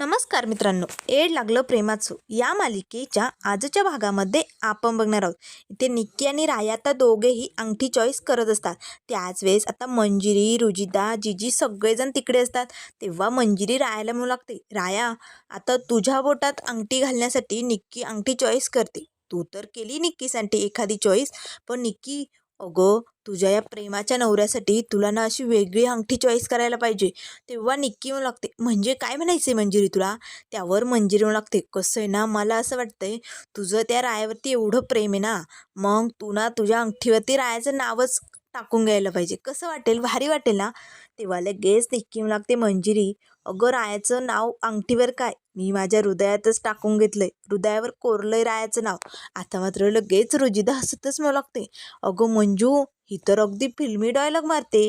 नमस्कार मित्रांनो. एड लागलं प्रेमाचं. या मालिकेच्या आजच्या भागामध्ये आपण बघणार आहोत. इथे निक्की आणि राया आता दोघेही अंगठी चॉईस करत असतात. त्याच वेळेस आता मंजिरी रुजिता जिजी सगळेजण तिकडे असतात. तेव्हा मंजिरी रायाला म्हणू लागते राया आता तुझ्या बोटात अंगठी घालण्यासाठी निक्की अंगठी चॉईस करते. तू तर केली निक्कीसाठी एखादी चॉईस पण निक्की अगं तुझ्या या प्रेमाच्या नवऱ्यासाठी तुला ना अशी वेगळी अंगठी चॉईस करायला पाहिजे. तेव्हा निक्की म्हणू लागते म्हणजे काय म्हणायचं मंजिरी तुला? त्यावर मंजिरी म्हणू लागते कसं आहे ना मला असं वाटतंय तुझं त्या रायावरती एवढं प्रेम आहे ना मग तू ना तुझ्या अंगठीवरती रायाचं नावच टाकून घ्यायला पाहिजे. कसं वाटेल? भारी वाटेल ना? तेव्हा लगेच निक्की म्हणू लागते मंजिरी अगं रायाचं नाव अंगठीवर काय? मी माझ्या हृदयातच टाकून घेतलंय. हृदयावर कोरलंय रायाचं नाव. आता मात्र लगेच रुजिदा हसतच म्हणू लागते अगं मंजू ही तर अगदी फिल्मी डायलॉग मारते.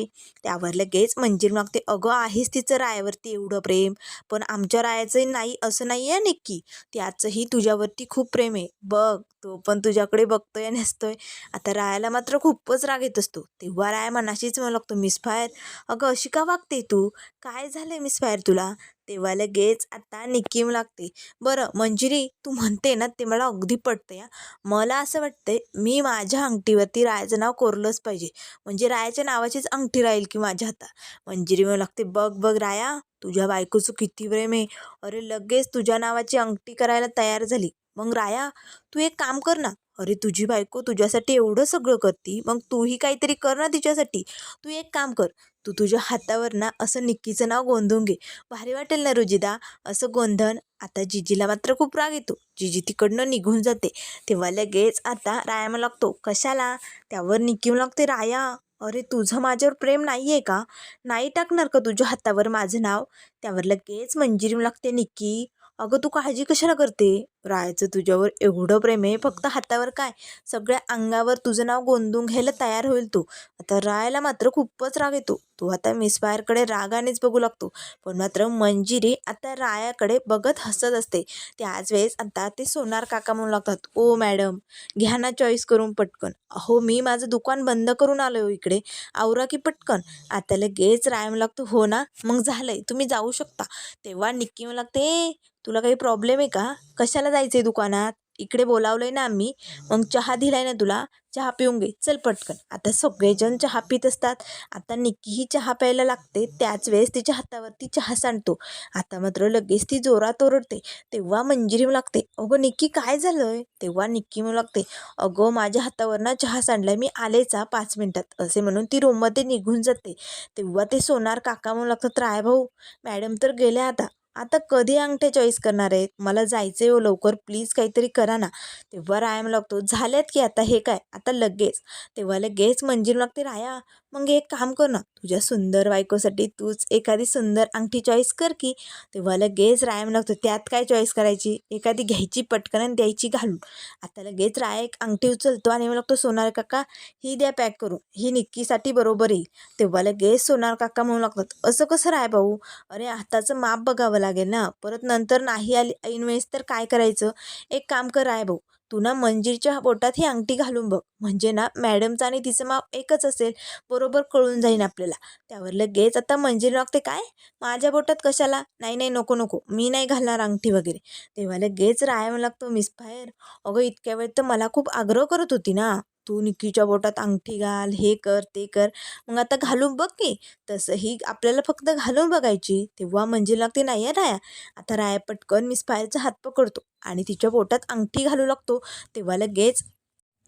त्यावर लगेच मंजिल मागते अगं आहेच तिचं रायावरती एवढं प्रेम पण आमच्या रायाचं नाही असं नाही आहे नक्की. त्याचंही तुझ्यावरती खूप प्रेम आहे. बघ तो पण तुझ्याकडे बघतोय आणि हसतोय. आता रायाला मात्र खूपच राग येत असतो. तेव्हा राया मनाशीच म्हणू लागतो मिस फायर अगं अशी का वागते तू? काय झालंय मिस फायर तुला? तेव्हा लगेच आता निकीम लागते. बरं मंजिरी तू म्हणते ना ते मला अगदी पटतं या मला असं वाटतंय मी माझ्या अंगठीवरती रायाचं नाव कोरलंच पाहिजे. म्हणजे रायाच्या नावाचीच अंगठी राहील की माझ्या हातात. मंजिरी मला लागते बघ बघ राया तुझ्या बायकोचं किती प्रेम आहे. अरे लगेच तुझ्या नावाची अंगठी करायला तयार झाली. मग राया तू एक काम कर ना. अरे तुझी बायको तुझ्यासाठी एवढं सगळं करती मग तूही काहीतरी कर ना तिच्यासाठी. तू एक काम कर तू तुझ्या हातावर ना असं निक्कीचं नाव गोंधून घे. भारी वाटेल ना रुजिदा असं गोंधन? आता जिजीला मात्र खूप राग येतो. जिजी तिकडनं निघून जाते. तेव्हा लगेच आता राया लागतो. कशाला? त्यावर निक्की लागते राया अरे तुझं माझ्यावर प्रेम नाही आहे का? नाही टाकणार का तुझ्या हातावर माझं नाव? त्यावर लगेच मंजिरी लागते निक्की. अगं तू काळजी कशाला करते? रायाचं तुझ्यावर एवढं प्रेम आहे फक्त हातावर काय? सगळ्या अंगावर तुझं नाव गोंधून घ्यायला तयार होईल तू. आता रायाला मात्र खूपच राग येतो. तो आता मिसफायरकडे रागानेच बघू लागतो. पण मात्र मंजिरी आता रायाकडे बघत हसत असते. त्याच वेळेस आता ते सोनार काका म्हणू लागतात ओ मॅडम घ्या ना चॉईस करून पटकन. अहो मी माझं दुकान बंद करून आलो हो इकडे. आवरा की पटकन. आता लगेच राय म्हणू लागतो. हो ना मग झालंय. तुम्ही जाऊ शकता. तेव्हा निक्की म्हणू लागते तुला काही प्रॉब्लेम आहे का? कशाला जायचं आहे दुकानात? इकडे बोलावलंय ना आम्ही. मग चहा दिलाय ना तुला. चहा पिऊन घे. चल पटकन. आता सगळेजण चहा पित असतात. आता निक्कीही चहा प्यायला लागते. त्याच वेळेस तिच्या हातावरती चहा सांडतो. आता मात्र लगेच ती जोरात ओरडते. तेव्हा मंजिरी लागते अगं निक्की काय झालंय? तेव्हा निक्की म्हणू लागते अगं माझ्या हातावर ना चहा सांडलाय. मी आलेचा पाच मिनिटात. असे म्हणून ती रूममध्ये निघून जाते. तेव्हा ते सोनार काका म्हणू लागतात राय भाऊ मॅडम तर गेल्या आता. आता कधी अंगठ्या चॉईस करणार आहेत? मला जायचं आहे हो लवकर. प्लीज काहीतरी करा ना. तेव्हा राया लागतो. झाल्यात की आता? हे काय? आता लगेच. तेव्हा लगेच मंजिरी लागते राया मग एक काम कर ना. तुझ्या सुंदर बायकोसाठी तूच एखादी सुंदर अंगठी चॉईस कर की तेव्हा लगेच राया लागतो त्यात काय चॉईस करायची? एखादी घ्यायची पटकन आणि द्यायची घालून. आता लगेच राय एक अंगठी उचलतो आणि म्हणू लागतो सोनार काका ही द्या पॅक करून. ही निक्कीसाठी बरोबर येईल. तेव्हा लगेच सोनार काका म्हणू लागतात असं कसं राय भाऊ? अरे आताचं माप बघावं लागेल ना. परत नंतर नाही आली ऐनवेळेस तर काय करायचं? एक काम कर राय भाऊ. तू ना मंजीरच्या बोटात ही अंगठी घालून बघ. म्हणजे ना मॅडमचं आणि तिचं माप एकच असेल बरोबर कळून जाईन आपल्याला. त्यावर लगेच आता मंजिरी लागते काय? माझ्या बोटात कशाला? नाही नाही नको नको. मी नाही घालणार अंगठी वगैरे. तेव्हा लगेच राया लागतो मिस फायर. अगं इतक्या वेळ तर मला खूप आग्रह करत होती ना. तू निकीच्या बोटात अंगठी घाल हे कर ते कर. मग आता घालून बघ की. तसंही आपल्याला फक्त घालून बघायची. तेव्हा म्हणजे लागते नाही आहे राया. आता राया पटकन मिस फायरचा हात पकडतो आणि तिच्या बोटात अंगठी घालू लागतो. तेव्हा लगेच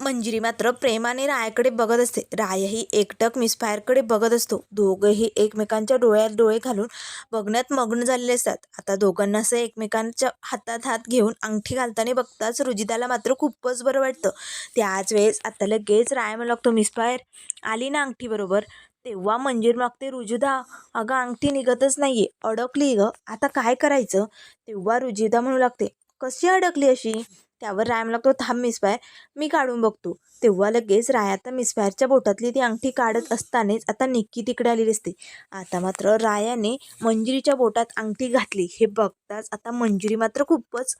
मंजिरी मात्र प्रेमाने रायाकडे बघत असते. रायही एकटक मिसफायरकडे बघत असतो. दोघंही एकमेकांच्या डोळ्यात डोळे घालून बघण्यात मग्न झालेले असतात. आता दोघांना असं एकमेकांच्या हातात हात घेऊन अंगठी घालताना बघताच रुजिताला मात्र खूपच बरं वाटतं. त्याच वेळेस आता लगेच राय म्हणू लागतो मिसफायर आली ना अंगठी बरोबर? तेव्हा मंजीर मागते रुजिदा. अगं अंगठी निघतच नाहीये. अडकली ग. आता काय करायचं? तेव्हा रुजिदा म्हणू लागते कशी अडकली अशी? त्यावर रायम लागतो थांब मिसफायर मी काढून बघतो. तेव्हा लगेच राय आता मिसफायरच्या बोटातली ती अंगठी काढत असतानाच आता निक्की तिकडे आलेली असते. आता मात्र रायाने मंजिरीच्या बोटात अंगठी घातली. हे बघताच आता मंजिरी मात्र खूपच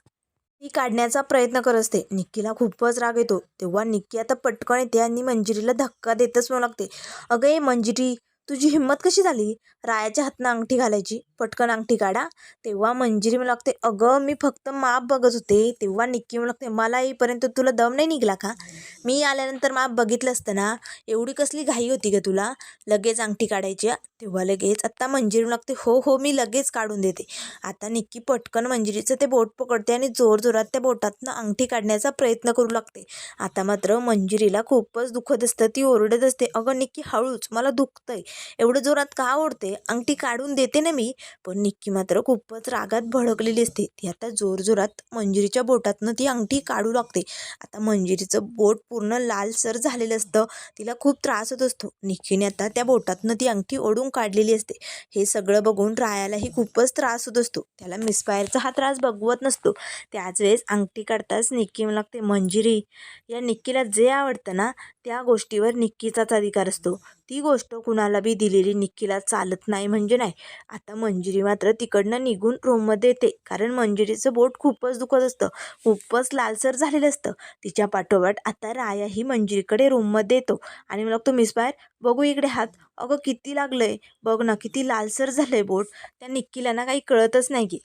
ती काढण्याचा प्रयत्न करत असते. निक्कीला खूपच राग येतो. तेव्हा निक्की आता पटकन येते आणि मंजिरीला धक्का देतच म्हणू लागते. अगं ए मंजिरी तुझी हिंमत कशी झाली? रायाच्या हातनं अंगठी घालायची. पटकन अंगठी काढा. तेव्हा मंजिरी मला लागते अगं मी फक्त माप बघत होते. तेव्हा निक्की मला लागते मला येईपर्यंत तुला दम नाही निघला का? मी आल्यानंतर माप बघितलं असतं ना एवढी कसली घाई होती का तुला? लगेच अंगठी काढायची तेव्हा लगेच आत्ता मंजिरी मला लागते हो हो मी लगेच काढून देते. आता निक्की पटकन मंजिरीचं ते बोट पकडते आणि जोरजोरात त्या बोटातनं अंगठी काढण्याचा प्रयत्न करू लागते. आता मात्र मंजिरीला खूपच दुखत असतं ती ओरडत असते अगं निक्की हळूच मला दुखतंय. एवढं जोरात का ओढते? अंगठी काढून देते ना मी. पण निक्की मात्र खूपच रागात भडकलेली असते. ती आता जोरजोरात मंजिरीच्या बोटातनं ती अंगठी काढू लागते. आता मंजिरीचं बोट पूर्ण लालसर झालेलं असतं. तिला खूप त्रास होत असतो. निक्कीने आता त्या बोटातनं ती अंगठी ओढून काढलेली असते. हे सगळं बघून रायालाही खूपच त्रास होत असतो. त्याला मिसफायरचा हा त्रास बघवत नसतो. त्याच वेळेस अंगठी काढताच निक्की लागते मंजिरी या निक्कीला जे आवडतं ना त्या गोष्टीवर निक्कीचाच अधिकार असतो. ती गोष्ट कुणाला बी दिलेली निक्कीला चालत नाही म्हणजे नाही. आता मंजिरी मात्र तिकडनं निघून रूममध्ये येते. कारण मंजिरीचं बोट खूपच दुखत असतं. खूपच लालसर झालेलं असतं. तिच्या पाठोपाठ आता राया ही मंजिरीकडे रूममध्ये येतो. आणि मला तो मिस बाहेर? बघू इकडे हात. अगं किती लागलं आहे बघ ना किती लालसर झालं आहे बोट. त्या निक्कीला ना काही कळतच नाही की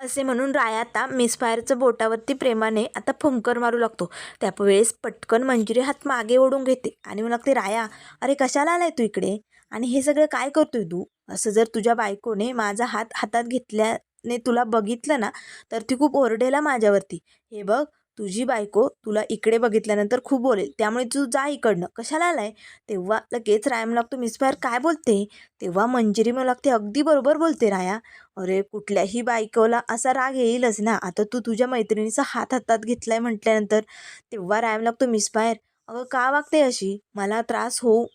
असे म्हणून राया आता मिसफायरचं बोटावरती प्रेमाने आता फुंकर मारू लागतो. त्या वेळेस पटकन मंजिरी हात मागे ओढून घेते आणि मला लागते राया अरे कशाला आलाय तू इकडे? आणि हे सगळं काय करतोय तू? असं जर तुझ्या बायकोने माझा हात हातात घेतल्याने तुला बघितलं ना तर ती खूप ओरडेला माझ्यावरती. हे बघ तुझी बायको तुला इकडे बघितल्यानंतर खूप बोलेल. त्यामुळे तू जा इकडनं. कशाला आलाय? तेव्हा लगेच राया लागतो मिसफायर काय बोलते? तेव्हा मंजिरी मला लागते अगदी बरोबर बोलते राया. अरे कुठल्याही बायकोला असा राग येईलच ना. आता तू तुझ्या मैत्रिणीचा हात हातात घेतलाय म्हटल्यानंतर तेव्हा रायम लागतो मिसफायर अगं का वागते अशी? मला त्रास होऊ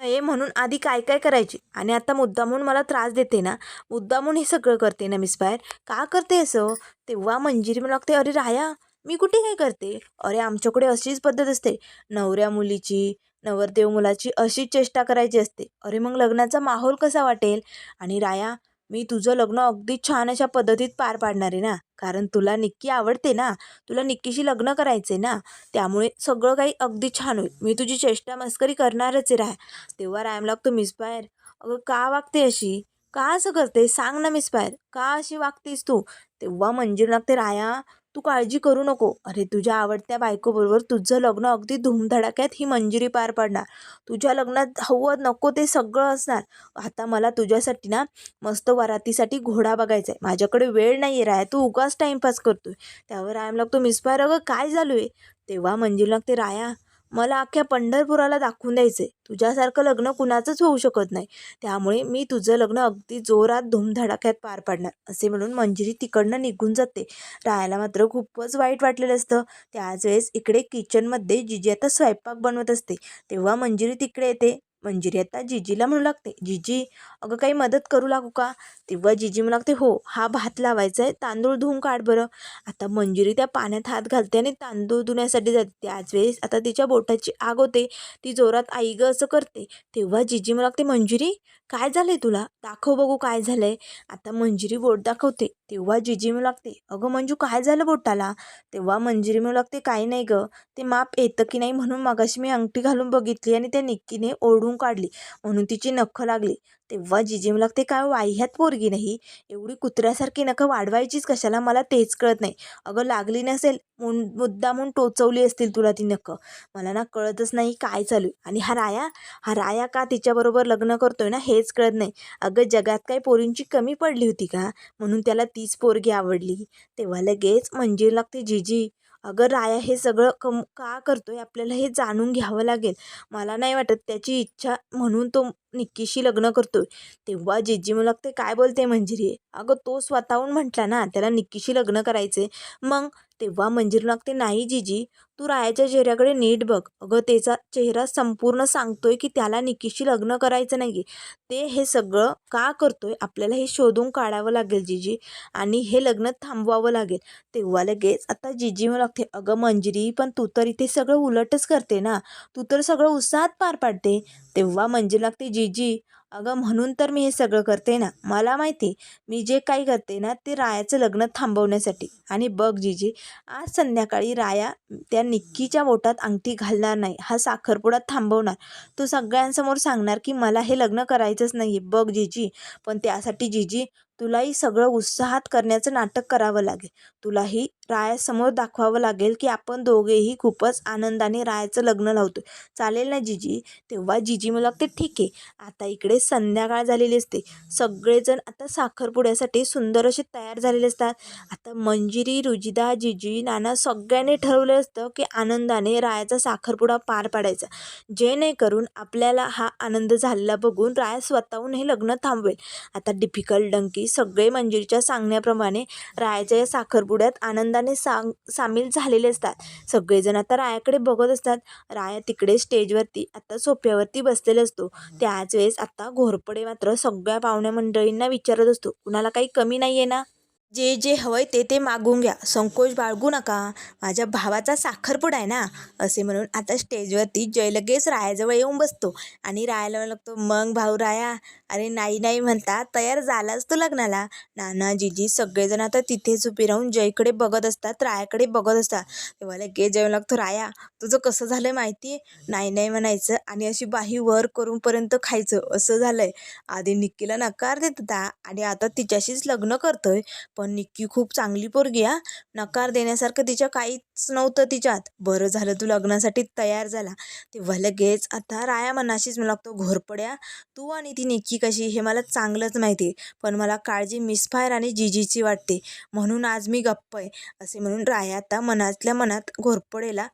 नये म्हणून आधी काय काय करायची? आणि आता मुद्दामून मला त्रास देते ना? मुद्दामून हे सगळं करते ना मिसफायर का करते असं? तेव्हा मंजिरी मला लागते अरे राया मी कुठे काय करते? अरे आमच्याकडे अशीच पद्धत असते. नवऱ्या मुलीची नवरदेव मुलाची अशीच चेष्टा करायची असते. अरे मग लग्नाचा माहोल कसा वाटेल? आणि राया मी तुझं लग्न अगदी छान अशा पद्धतीत पार पाडणार आहे ना? कारण तुला निक्की आवडते ना? तुला निक्कीशी लग्न करायचे ना? त्यामुळे सगळं काही अगदी छान होईल. मी तुझी चेष्टा मस्करी करणारच आहे राय. तेव्हा रायम लागतो मिसफायर अगं का वागते अशी? का असं करते? सांग ना मिसफायर का अशी वागतेस तू? तेव्हा मंजिर लागते राया तू काळजी करू नको. अरे तुझ्या आवडत्या बायकोबरोबर तुझं लग्न अगदी धूमधडाक्यात ही मंजिरी पार पडणार. तुझ्या लग्नात हवं नको ते सगळं असणार. आता मला तुझ्यासाठी ना मस्त वरातीसाठी घोडा बघायचा आहे माझ्याकडे वेळ नाही आहे राय. तू उगाच टाईमपास करतोय. त्यावर रायम लागतो मिसपायर अगं काय झालो आहे तेव्हा मंजिर लागते राया मला अख्ख्या पंढरपुराला दाखवून द्यायचं आहे तुझ्यासारखं लग्न कुणाचंच होऊ शकत नाही. त्यामुळे मी तुझं लग्न अगदी जोरात धूमधडाक्यात पार पाडणार असे म्हणून मंजिरी तिकडनं निघून जाते. राहायला मात्र खूपच वाईट वाटलेलं असतं. त्याच वेळेस इकडे किचनमध्ये जिजी आता स्वयंपाक बनवत असते. तेव्हा मंजिरी तिकडे येते. म्हणजे मंजिरी आता जिजीला म्हणू लागते जिजी अगं काही मदत करू लागू का? तेव्हा जिजी म्हणू लागते हो हा भात लावायचा आहे तांदूळ धुवून काढ बरं. आता मंजिरी त्या पाण्यात हात घालते आणि तांदूळ धुण्यासाठी जाते. त्याच वेळेस आता तिच्या बोटाची आग होते ती जोरात आई ग असं करते. तेव्हा जिजी मला लागते मंजिरी काय झालं आहे तुला? दाखव बघू काय झालं आहे आता मंजिरी बोट दाखवते तेव्हा जिजी म्हणू लागते अगं मंजू काय झालं बोटाला? तेव्हा मंजिरी म्हणू लागते काही नाही गं. ते माप येतं की नाही म्हणून मगाशी मी अंगठी घालून बघितली आणि त्या निक्कीने ओढून काढली. म्हणून तिची नखं लागली. तेव्हा जिजी लागते काय हो, वाह्यात पोरगी नाही? एवढी कुत्र्यासारखी नखं वाढवायचीच कशाला? मला तेच कळत नाही. अगं लागली नसेल मुन मुद्दामून टोचवली असतील तुला ती नखं. मला ना कळतच नाही काय चालू आहे. आणि हा राया? हा राया का तिच्याबरोबर लग्न करतोय ना हेच कळत नाही. अगं जगात काही पोरींची कमी पडली होती का? म्हणून त्याला तीच पोरगी आवडली. तेव्हा लगेच मंजीर लागते जिजी अगं राया हे सगळं कम का करतो आहे आपल्याला हे जाणून घ्यावं लागेल. मला नाही वाटत त्याची इच्छा म्हणून तो निक्कीशी लग्न करतोय. तेव्हा जिजी मला लागते काय बोलते मंजिरी? अगं तो स्वतःहून म्हटला ना त्याला निक्कीशी लग्न करायचे मग तेव्हा मंजिरी लागते नाही जिजी तू रायाच्या चेहऱ्याकडे नीट बघ. अगं त्याचा चेहरा संपूर्ण सांगतोय की त्याला निक्कीशी लग्न करायचं नाही ते हे सगळं का करतोय? आपल्याला हे शोधून काढावं लागेल जिजी आणि हे लग्न थांबवावं लागेल. तेव्हा लगेच आता जिजी मला लागते अगं मंजिरी पण तू तर इथे सगळं उलटच करते ना. तू तर सगळं उत्साहात पार पाडते. तेव्हा मंजिरी लागते जिजी जिजी अगं म्हणून तर मी हे सगळं करते ना. मला माहिती मी जे काही करते ना ते रायाचं लग्न थांबवण्यासाठी. आणि बघ जीजी आज संध्याकाळी राया त्या निक्कीच्या बोटात अंगठी घालणार नाही. हा साखरपुडा थांबवणार. तू सगळ्यांसमोर सांगणार की मला हे लग्न करायचंच नाही बघ जीजी. पण त्यासाठी जीजी तुलाही सगळं उत्साहात करण्याचं नाटक करावं लागेल. तुलाही रायासमोर दाखवावं लागेल की आपण दोघेही खूपच आनंदाने रायाचं लग्न लावतो चालेल ना जिजी? तेव्हा जिजी मला वाटते ठीक आहे आता इकडे संध्याकाळ झालेली असते. सगळेजण आता साखरपुड्यासाठी सुंदर असे तयार झालेले असतात. आता मंजिरी रुजिदा जिजी नाना सगळ्यांनी ठरवलं असतं की आनंदाने रायाचा साखरपुडा पार पाडायचा. जेणेकरून आपल्याला हा आनंद झालेला बघून राया स्वतःहून हे लग्न थांबवेल. आता डिफिकल्ट डंकी सगळे मंजिरीच्या सांगण्याप्रमाणे रायाच्या या साखरपुड्यात आनंदाने सांग सामील झालेले असतात. सगळेजण आता रायाकडे बघत असतात. राया तिकडे स्टेजवरती आता सोप्यावरती बसलेला असतो. त्याच वेळेस आता घोरपडे मात्र सगळ्या पाहुण्या मंडळींना विचारत असतो. कुणाला काही कमी नाही आहे ना? जे जे हवंय ते ते मागून घ्या. संकोच बाळगू नका. माझ्या भावाचा साखरपुडा आहे ना असे म्हणून आता स्टेजवरती जय लगेच रायाजवळ येऊन बसतो. आणि रायाला लागतो मग भाऊ राया. अरे नाही नाही म्हणता तयार झालाच तू लग्नाला. नाना जीजी सगळेजण आता तिथेच उभे राहून जयकडे बघत असतात रायाकडे बघत असतात. तेव्हा लगेच जय लागतो राया तुझं कसं झालं माहिती आहे नाही नाही म्हणायचं. आणि अशी बाही वर करूनपर्यंत खायचं. असं झालं आहे आधी निक्कीला नकार देत होता. आणि आता तिच्याशीच लग्न करतोय. पण निक्की खूप चांगली पोरगी हा. नकार देण्यासारखं तिच्या काहीच नव्हतं तिच्यात. बरं झालं तू लग्नासाठी तयार झाला. तेव्हा लगेच आता राया मनाशीच मला लागतो घोरपड्या. तू आणि ती निक्की कशी हे मला चांगलंच माहिती आहे. पण मला काळजी मिसफायर आणि जिजीची वाटते. म्हणून आज मी गप्प आहे. असे म्हणून राया आता मनातल्या मनात घोरपडेला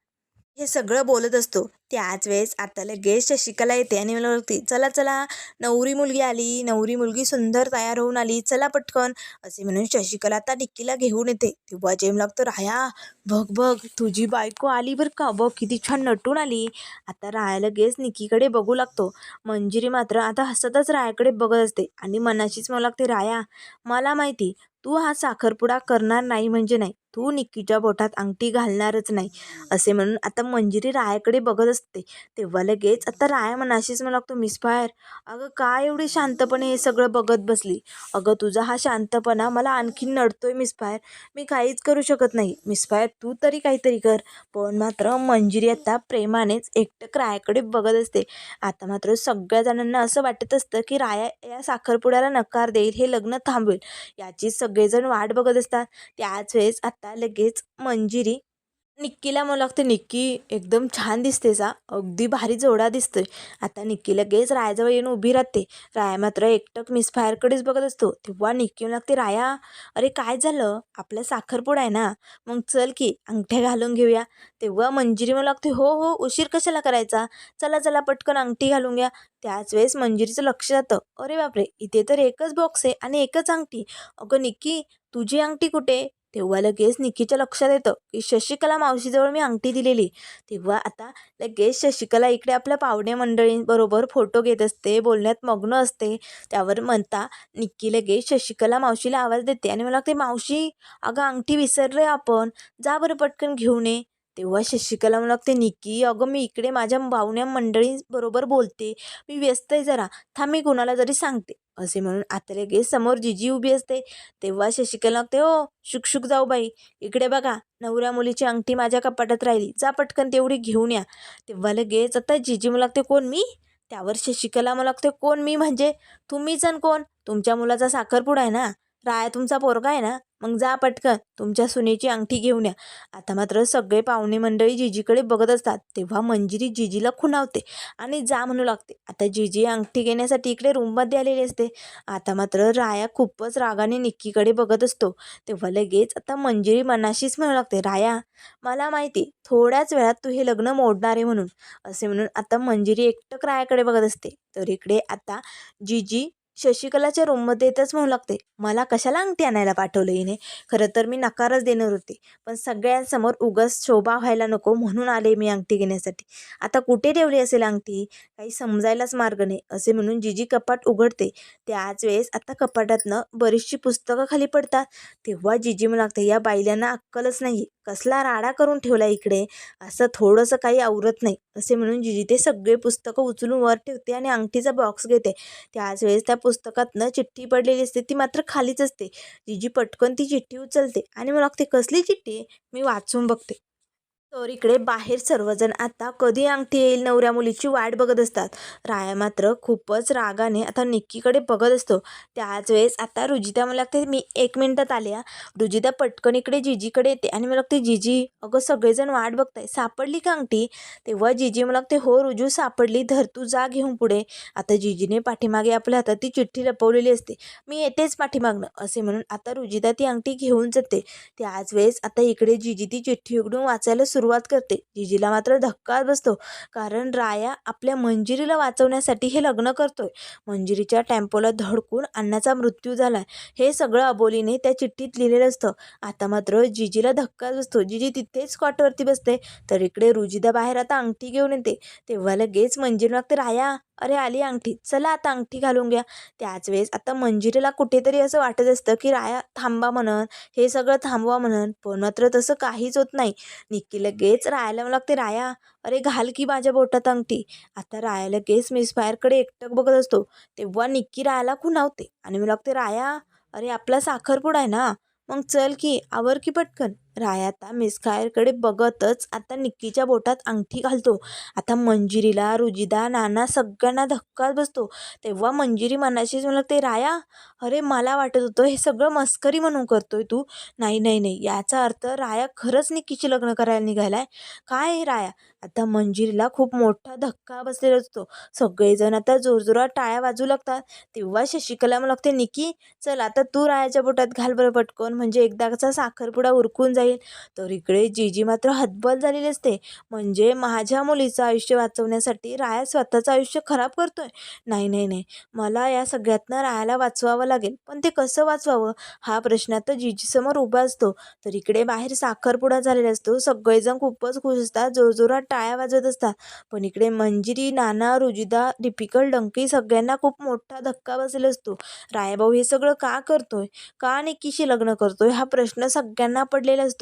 हे सगळं बोलत असतो. त्याच वेळेस आता लगेच शशिकला येते आणि मला बघते चला चला नवरी मुलगी आली नवरी मुलगी सुंदर तयार होऊन आली चला पटकन. असे म्हणून शशिकला आता निक्कीला घेऊन येते. तेव्हा जेम लागतो राया बघ बघ तुझी बायको आली बरं का? बघ किती छान नटून आली. आता राया लगेच निक्कीकडे बघू लागतो. मंजिरी मात्र आता हसतच रायाकडे बघत असते आणि मनाशीच मला लागते राया मला माहिती तू हा साखरपुडा करणार नाही म्हणजे नाही. तू निक्कीच्या बोटात अंगठी घालणारच नाही असे म्हणून आता मंजिरी रायाकडे बघत असते. तेव्हा लगेच आता राया मनाशीच मला लागतो मिसफायर अगं काय एवढी शांतपणे हे सगळं बघत बसली? अगं तुझा हा शांतपणा मला आणखीन नडतोय मिसफायर मी काहीच करू शकत नाही. मिसफायर तू तरी काहीतरी कर. पण मात्र मंजिरी आता प्रेमानेच एकटक रायाकडे बघत असते. आता मात्र सगळ्या जणांना असं वाटत असतं की राया या साखरपुड्याला नकार देईल हे लग्न थांबवेल. याची सगळेजण वाट बघत असतात. त्याच वेळेस आता आता लगेच मंजिरी. निक्कीला मला लागते निक्की एकदम छान दिसते सा अगदी भारी जोडा दिसतोय. आता निक्की लगेच रायाजवळ येऊन उभी राहते. राया मात्र एकटक मिसफायरकडेच बघत असतो. तेव्हा निक्की मला लागते राया अरे काय झालं? आपला साखरपुडा आहे ना. मग चल की अंगठ्या घालून घेऊया. तेव्हा मंजिरी मला लागते हो हो उशीर कशाला करायचा? चला चला पटकन अंगठी घालून घ्या. त्याच वेळेस मंजिरीचं लक्ष जातं. अरे बापरे इथे तर एकच बॉक्स आहे आणि एकच अंगठी. अगं निक्की तुझी अंगठी कुठे? तेव्हा लगेच निक्कीच्या लक्षात येतं की शशिकला मावशीजवळ मी अंगठी दिलेली. तेव्हा आता लगेच शशिकला इकडे आपल्या पाहुणे मंडळींबरोबर फोटो घेत असते बोलण्यात मग्न असते. त्यावर म्हणता निक्की लगेच शशिकला मावशीला आवाज देते आणि मला लागते मावशी अगं अंगठी विसरलोय आपण. जा बरं पटकन घेऊन ये. तेव्हा शशिकला मला लागते निक्की अगं मी इकडे माझ्या भावण्या मंडळींबरोबर बोलते. मी व्यस्त आहे जरा. थांब मी कुणाला जरी सांगते. असे म्हणून आता लगेच समोर जिजी उभी असते. तेव्हा शशिकला लागते हो शुकशुक जाऊ बाई. इकडे बघा नवऱ्या मुलीची अंगठी माझ्या कपाटात राहिली. जा पटकन तेवढी घेऊन या. तेव्हा लगेच आता जिजी मला लागते कोण मी? त्यावर शशिकला मला लागते कोण मी? म्हणजे तुम्हीच आणि कोण? तुमच्या मुलाचा साखरपुडा आहे ना? राया तुमचा पोरगा आहे ना? मग जा पटकन तुमच्या सुनेची अंगठी घेऊन या. आता मात्र सगळे पाहुणे मंडळी जिजीकडे बघत असतात. तेव्हा मंजिरी जिजीला खुणावते आणि जा म्हणू लागते. आता जिजी अंगठी घेण्यासाठी इकडे रूममध्ये आलेली असते. आता मात्र राया खूपच रागाने निक्कीकडे बघत असतो. तेव्हा लगेच आता मंजिरी मनाशीच म्हणू लागते राया मला माहिती थोड्याच वेळात तू हे लग्न मोडणार आहे म्हणून. असे म्हणून आता मंजिरी एकटक रायाकडे बघत असते. तर इकडे आता जिजी शशिकलाच्या रूममध्ये येतच म्हणू लागते मला कशाला अंगठी आणायला पाठवलं हिने? खरं तर मी नकारच देणार होते. पण सगळ्यांसमोर उगाच शोभा व्हायला नको म्हणून आले मी अंगठी घेण्यासाठी. आता कुठे ठेवली असेल अंगठी? काही समजायलाच मार्ग नाही असे म्हणून जिजी कपाट उघडते. त्याच वेळेस आता कपाटातनं बरीचशी पुस्तकं खाली पडतात. तेव्हा जिजी म्हणू लागते या बायलांना अक्कलच नाही कसला राडा करून ठेवला इकडे? असं थोडंसं काही आवरत नाही. असे म्हणून जिजी ते सगळे पुस्तकं उचलून वर ठेवते आणि अंगठीचा बॉक्स घेते. त्याच वेळेस त्या पुस्तकातनं चिठ्ठी पडलेली असते ती मात्र खालीच असते. जिजी पटकन ती चिठ्ठी उचलते आणि मग ते कसली चिठ्ठी? मी वाचून बघते. तर इकडे बाहेर सर्वजण आता कधी अंगठी येईल? नवऱ्या मुलीची वाट बघत असतात. राया मात्र खूपच रागाने आता निक्कीकडे बघत असतो. त्याच वेळेस आता रुजिता मला लागते मी एक मिनटात आले हा. रुजिता पटकन इकडे जिजीकडे येते आणि मला लागते जिजी अगं सगळेजण वाट बघताय सापडली का अंगठी? तेव्हा जिजी मला लागते हो रुजू सापडली धर तू जा घेऊन पुढे. आता जिजीने पाठीमागे आपल्या हातात ती चिठ्ठी लपवलेली असते. मी येतेच पाठीमागणं असे म्हणून आता रुजिता ती अंगठी घेऊन जाते. त्याच वेळेस आता इकडे जिजी ती चिठ्ठी उघडून वाचायला सुरुवात करते. जिजीला मात्र धक्का बसतो. कारण राया आपल्या मंजिरीला वाचवण्यासाठी हे लग्न करतोय. मंजिरीच्या टेम्पोला धडकून अण्णाचा मृत्यू झाला हे सगळं अबोलीने त्या चिठ्ठीत लिहिलेलं असतं. आता मात्र जिजीला धक्का बसतो. जिजी तिथेच कॉटवरती बसते. तर इकडे रुजिदा बाहेर आता अंगठी घेऊन येते. तेव्हा लगेच मंजिरी मागते राया अरे आली अंगठी. चला आता अंगठी घालून घ्या. त्याच वेळेस आता मंजिरीला कुठेतरी असं वाटत असतं की राया थांबा म्हणन हे सगळं थांबवा म्हणन पण मात्र तसं काहीच होत नाही. निक्की लगेच रायाला मला लागते राया अरे घाल की माझ्या बोटात अंगठी. आता राया लगेच मिसफायरकडे एकटक बघत असतो. तेव्हा निक्की रायाला खुणावते आणि मला लागते राया अरे आपला साखरपुडा आहे ना. मग चल की आवर की पटकन. राया आता मिसखायरकडे बघतच आता निक्कीच्या बोटात अंगठी घालतो. आता मंजिरीला रुजिदा नाना सगळ्यांना धक्काच बसतो. तेव्हा मंजिरी मनाशीच मला लागते राया अरे मला वाटत होतं हे सगळं मस्करी म्हणून करतोय तू. नाही नाही नाही. याचा अर्थ राया खरंच निक्कीची लग्न करायला निघालाय. काय राया? आता मंजिरीला खूप मोठा धक्का बसलेला असतो. सगळेजण आता जोरजोरात टाळ्या वाजू लागतात. तेव्हा शशिकला मला लागते निकी चल आता तू रायाच्या बोटात घाल बरं पटकन. म्हणजे एकदाचा साखरपुडा उरकून जाईल तर इकडे जीजी मात्र हतबल झालेली असते. म्हणजे माझ्या मुलीचं आयुष्य वाचवण्यासाठी राया स्वतःचं आयुष्य खराब करतोय. नाही नाही नाही. मला या सगळ्यातनं रायाला वाचवावं लागेल. पण ते कसं वाचवावं? हा प्रश्न आता जीजीसमोर उभा असतो. तर इकडे बाहेर साखरपुडा झालेला असतो. सगळेजण खूपच खुश असतात. जोरजोरात टाळ्या वाजवत असतात. पण इकडे मंजिरी नाना रुजिदा डिपिकल डंकी सगळ्यांना खूप मोठा धक्का बसलेला असतो. रायाभाऊ हे सगळं का करतोय? का निकीशी लग्न करतोय? हा प्रश्न सगळ्यांना पडलेला असतो.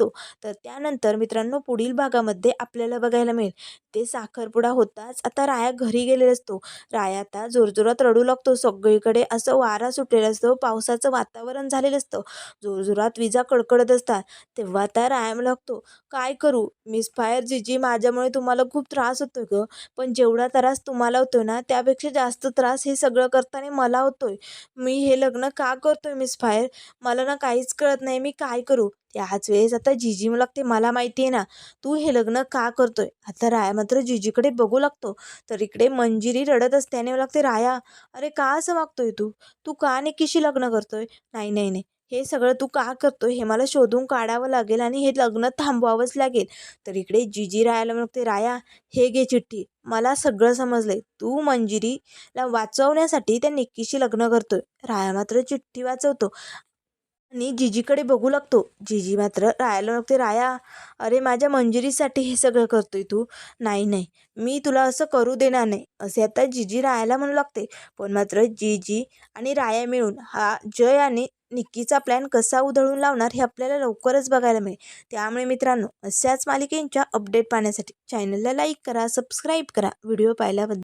तर त्यानंतर मित्रांनो पुढील भागामध्ये आपल्याला बघायला मिळेल. ते साखरपुडा होताच आता राया घरी गेलेला असतो. राया आता जोरजोरात रडू लागतो. सगळीकडे असं वारा सुटलेला असतो. पावसाचं वातावरण झालेलं असतं. जोरजोरात विजा कडकडत असतात. तेव्हा आता राया लागतो. काय करू? मिस फायर जीजी माझ्यामुळे तुम्हाला खूप त्रास होतोय ग. पण जेवढा त्रास तुम्हाला होतोय ना त्यापेक्षा जास्त त्रास हे सगळं करताना मला होतोय. मी हे लग्न का करतोय मिस फायर मला ना काहीच कळत नाही. मी काय करू? त्याच वेळेस आता जिजी मला लागते मला माहिती आहे ना तू हे लग्न का करतोय? आता राया मात्र जिजीकडे बघू लागतो. तर इकडे मंजिरी रडत असते आणि मला लागते राया अरे का असं वागतोय तू? तू का निक्कीशी लग्न करतोय? नाही नाही नाही. हे सगळं तू का करतोय? हे मला शोधून काढावं लागेल आणि हे लग्न थांबवावंच लागेल. तर इकडे जिजी रायाला म्हणते राया हे घे चिठ्ठी. मला सगळं समजलंय. तू मंजिरीला वाचवण्यासाठी त्या निक्कीशी लग्न करतोय. राया मात्र चिठ्ठी वाचवतो. आणि जिजीकडे बघू लागतो. जिजी मात्र रायाला लागते. राया अरे माझ्या मंजुरीसाठी हे सगळं करतोय तू. नाही नाही. मी तुला असं करू देणार नाही. असे आता जिजी रायाला म्हणू लागते. पण मात्र जिजी आणि राया मिळून हा जय आणि निक्कीचा प्लॅन कसा उधळून लावणार हे आपल्याला लवकरच बघायला मिळेल. त्यामुळे मित्रांनो अशाच मालिकेंच्या अपडेट पाहण्यासाठी चॅनलला लाईक करा सबस्क्राईब करा. व्हिडिओ पाहिल्याबद्दल